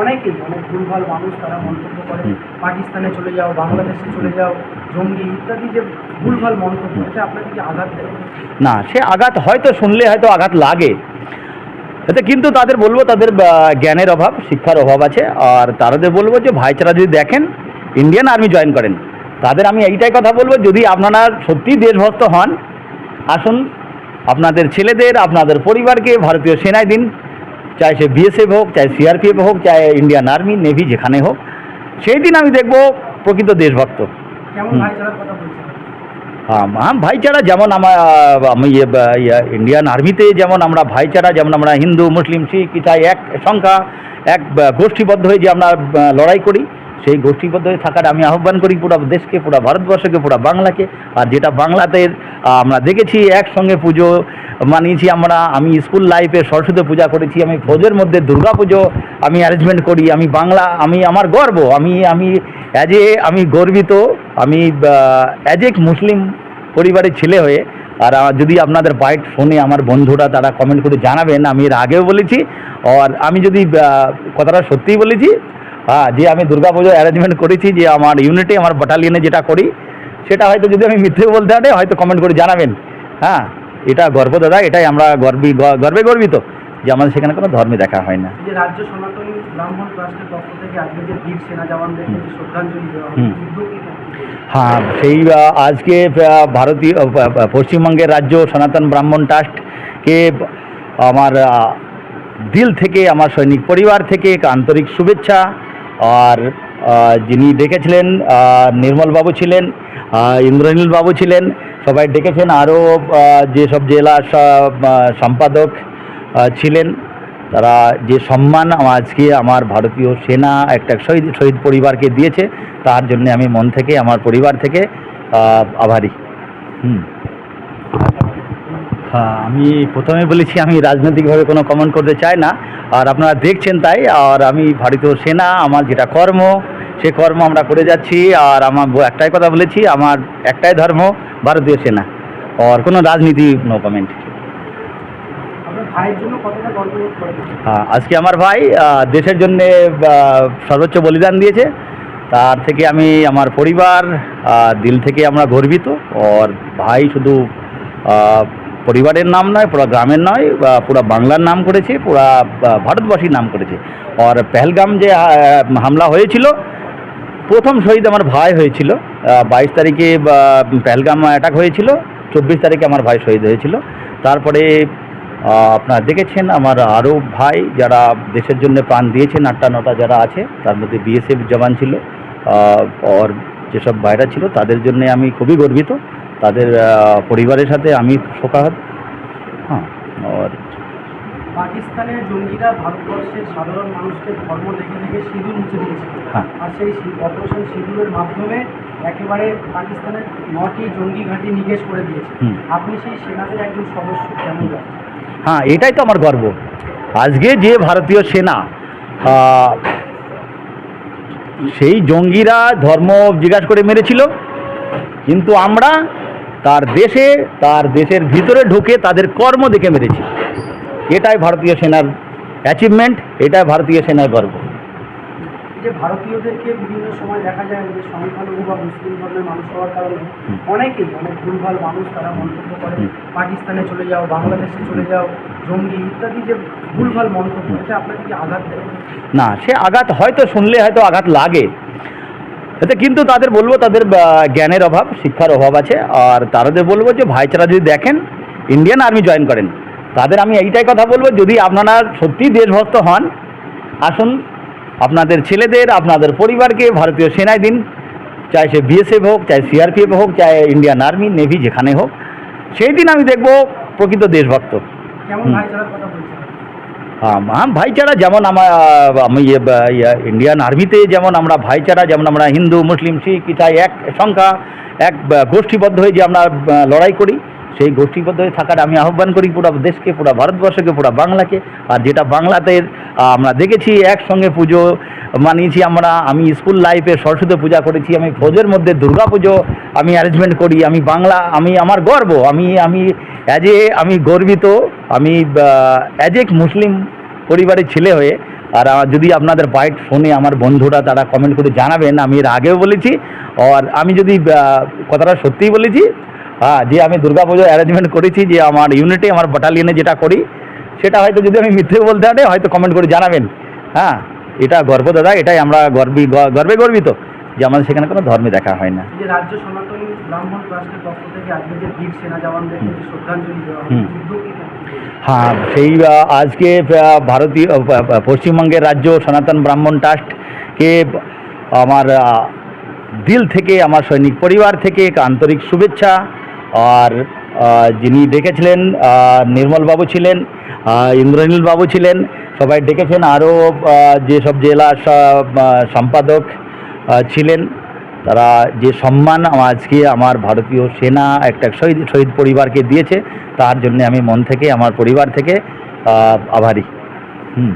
অনেকেই অনেক ভুলভাল মানুষ তারা মন্তব্য করে। পাকিস্তানে চলে যাও বাংলাদেশে চলে যাও জঙ্গি ইত্যাদি যে ভুলভাল মন্তব্য এটা আপনাকে কি আঘাত দেয়? না সে আঘাত হয়তো শুনলে হয়তো আঘাত লাগে। এতে কিন্তু তাদের বলব তাদের জ্ঞানের অভাব শিক্ষার অভাব আছে। আর তাদের বলব যে ভাইচারা যদি দেখেন ইন্ডিয়ান আর্মি জয়েন করেন তাদের আমি এইটাই কথা বলব যদি আপনারা সত্যি দেশভক্ত হন আসুন আপনাদের ছেলেদের আপনাদের পরিবারকে ভারতীয় সেনায় দিন। চাই সে বিএসএফ হোক চাই সিআরপিএফ হোক চাই ইন্ডিয়ান আর্মি নেভি যেখানে হোক সেই দিন আমি দেখব প্রকৃত দেশভক্ত। হ্যাঁ ভাইচারা যেমন আমার আমি ইন্ডিয়ান আর্মিতে যেমন আমরা ভাইচারা যেমন আমরা হিন্দু মুসলিম শিখ ইসাই এক সংখ্যা এক গোষ্ঠীবদ্ধ হয়ে যে আমরা লড়াই করি সেই গোষ্ঠীবদ্ধ হয়ে থাকার আমি আহ্বান করি পুরো দেশকে, পুরো ভারতবর্ষকে, পুরো বাংলাকে। আর যেটা বাংলাতে আমরা দেখেছি, একসঙ্গে পুজো মানিয়েছি আমরা। আমি স্কুল লাইফে সরস্বতী পূজা করেছি, আমি ফৌজের মধ্যে দুর্গা পুজো আমি অ্যারেঞ্জমেন্ট করি। আমি বাংলা, আমি আমার গর্ব, আমি আমি অ্যাজ এ আমি গর্বিত, আমি অ্যাজ এ মুসলিম পরিবারের ছেলে হয়ে। আর যদি আপনাদের বাইট ফোনে আমার বন্ধুরা তারা কমেন্ট করে জানাবেন, আমি এর আগেও বলেছি। আর আমি যদি কথাটা সত্যিই বলেছি হ্যাঁ যে আমি দুর্গা পুজো অ্যারেঞ্জমেন্ট করেছি যে আমার ইউনিটে আমার বাটালিয়নে যেটা করি সেটা হয়তো যদি আমি মিথ্যে বলতে পারি হয়তো কমেন্ট করে জানাবেন হ্যাঁ এটা গর্ব দাদা এটাই আমরা গর্বি গর্বে গর্বিত যে আমাদের সেখানে কোনো ধর্মে দেখা হয় না রাজ্য সনাতনী ব্রাহ্মণ ট্রাস্টের পক্ষ থেকে আজকে যে বীর সেনা জওয়ানদেরকে শ্রদ্ধাঞ্জলি দেওয়া হুম। উদ্যোগ কি থাকবে? হ্যাঁ সেই আজকে ভারতীয় পশ্চিমবঙ্গের রাজ্য সনাতন ব্রাহ্মণ ট্রাস্টকে আমার দিল থেকে আমার সৈনিক পরিবার থেকে আন্তরিক শুভেচ্ছা আর যিনি ডেকেছিলেন নির্মলবাবু ছিলেন আহ, ইন্দ্রনীল বাবু ছিলেন সবাই ডেকেছেন। আরও যেসব জেলা সম্পাদক ছিলেন তারা যে সম্মান আজকে আমার ভারতীয় সেনা একটা শহীদ শহীদ পরিবারকে দিয়েছে তার জন্য আমি মন থেকে আমার পরিবার থেকে আভারী। হুম। আমি প্রথমে বলেছি আমি রাজনৈতিকভাবে কোনো কমেন্ট করতে চাই না। আর আপনারা দেখছেন তাই আর আমি ভারতীয় সেনা আমার যেটা কর্ম সে কর্ম আমরা করে যাচ্ছি। আর আমার একটাই কথা বলেছি আমার একটাই ধর্ম ভারতীয় সেনা। আর কোনো রাজনীতি নো কমেন্ট হ্যাঁ, আজকে আমার ভাই দেশের জন্যে সর্বোচ্চ বলিদান দিয়েছে। তার থেকে আমি আমার পরিবার দিল থেকে আমরা গর্বিত। ওর ভাই শুধু পরিবারের নাম নয়, পুরো গ্রামের নয়, বা পুরো বাংলার নাম করেছে, পুরা ভারতবাসীর নাম করেছে। আর পেহেলগাম যে হামলা হয়েছিল, প্রথম শহীদ আমার ভাই হয়েছিল বাইশ তারিখে পেহেলগাম অ্যাটাক হয়েছিল, চব্বিশ তারিখে আমার ভাই শহীদ হয়েছিল। তারপরে আপনারা দেখেছেন, আমার আরও ভাই যারা দেশের জন্য প্রাণ দিয়েছেন, আটটা, নটা যারা আছে, তার মধ্যে বিএসএফ জওয়ান ছিল আর যেসব ভাইরা ছিল, তাদের জন্য আমি খুবই গর্বিত। তাদের পরিবারের সাথে আমি শোকাহত হ্যাঁ আর পাকিস্তানের জঙ্গিরা ভারতবর্ষের সাধারণ মানুষকে ধর্ম দেখে দেখে সিঁদুর মুছে দিয়েছে। আর সেই অপারেশন সিঁদুরের মাধ্যমে একেবারে পাকিস্তানের নটি জঙ্গি ঘাঁটি নিকেশ করে দিয়েছে। আপনি সেই সেনাদের একজন সদস্য কেমন হ্যাঁ এটাই তো আমার গর্ব। আজকে যে ভারতীয় সেনা সেই জঙ্গিরা ধর্ম জিজ্ঞাসা করে মেরেছিল। কিন্তু আমরা তার দেশে তার দেশের ভিতরে ঢুকে তাদের কর্ম দেখে মেরেছি। এটাই ভারতীয় সেনার অ্যাচিভমেন্ট এটাই ভারতীয় সেনার গর্ব। যে ভারতীয়দেরকে বিভিন্ন সময় দেখা যায় যে সংখ্যালঘু বা মুসলিম ধর্মের মানুষ হওয়ার কারণে অনেকেই অনেক ভুলভাল মানুষ তারা মন্তব্য করে পাকিস্তানে চলে যাও বাংলাদেশে চলে যাও জঙ্গি ইত্যাদি যে ভুলভাল মন্তব্য এটা আপনাকে কি আঘাত দেয়? না সে আঘাত হয়তো শুনলে হয়তো আঘাত লাগে এতে কিন্তু তাদের বলব, তাদের জ্ঞানের অভাব, শিক্ষার অভাব আছে। আর তাদের বলব যে ভাইচারা যদি দেখেন ইন্ডিয়ান আর্মি জয়েন করেন, তাদের আমি এইটাই কথা বলব, যদি আপনারা সত্যি দেশভক্ত হন, আসুন, আপনাদের ছেলেদের, আপনাদের পরিবারকে ভারতীয় সেনায় দিন। চাই সে বিএসএফ হোক, চাই সিআরপিএফ হোক, চাই ইন্ডিয়ান আর্মি নেভি যেখানে হোক। সেই দিন আমি দেখব প্রকৃত দেশভক্ত কেমন হুম। ভাইচারার কথা বলছেন হ্যাঁ হ্যাঁ ভাইচারা যেমন আমার আমি ইন্ডিয়ান আর্মিতে যেমন আমরা ভাইচারা, যেমন আমরা হিন্দু, মুসলিম, শিখ, ইসাই এক সংখ্যা, এক গোষ্ঠীবদ্ধ হয়ে যে আমরা লড়াই করি সেই গোষ্ঠীবদ্ধ থাকার আমি আহ্বান করি পুরো দেশকে, পুরো ভারতবর্ষকে, পুরো বাংলাকে। আর যেটা বাংলাতে আমরা দেখেছি, একসঙ্গে পুজো মানিয়েছি আমরা, আমি স্কুল লাইফে সরস্বতী পূজা করেছি, আমি ফৌজের মধ্যে দুর্গা পুজো আমি অ্যারেঞ্জমেন্ট করি, আমি বাংলা, আমি আমার গর্ব, আমি আমি অ্যাজ এ আমি গর্বিত, আমি অ্যাজ এ মুসলিম পরিবারের ছেলে হয়ে, আর যদি আপনাদের বাইট ফোনে আমার বন্ধুরা তারা কমেন্ট করে জানাবেন, আমি এর আগেও বলেছি, আর আমি যদি কথাটা সত্যিই বলেছি হ্যাঁ যে আমি দুর্গাপুজো অ্যারেঞ্জমেন্ট করেছি যে আমার ইউনিটে আমার বাটালিয়নে যেটা করি সেটা হয়তো যদি আমি মিথ্যে বলতে পারি হয়তো কমেন্ট করে জানাবেন হ্যাঁ এটা গর্ব দাদা এটাই আমরা গর্বি গর্বে গর্বিত যে আমাদের সেখানে কোনো ধর্মে দেখা হয় না যে রাজ্য সনাতনী ব্রাহ্মণ ট্রাস্টের পক্ষ থেকে আজকে যে বীর সেনা জওয়ানদেরকে শ্রদ্ধাঞ্জলি দেওয়া হুম। হলো উদ্যোগটি কেমন? হ্যাঁ সেই আজকে ভারতীয় পশ্চিমবঙ্গের রাজ্য সনাতন ব্রাহ্মণ ট্রাস্টকে আমার দিল থেকে আমার সৈনিক পরিবার থেকে আন্তরিক শুভেচ্ছা আর যিনি ডেকেছিলেন নির্মলবাবু ছিলেন আহ, ইন্দ্রনীল বাবু ছিলেন সবাই ডেকেছেন আরও যেসব জেলা সম্পাদক ছিলেন তারা যে সম্মান আজকে আমার ভারতীয় সেনা একটা শহীদ শহীদ পরিবারকে দিয়েছে তার জন্য আমি মন থেকে আমার পরিবার থেকে আভারী। হুম।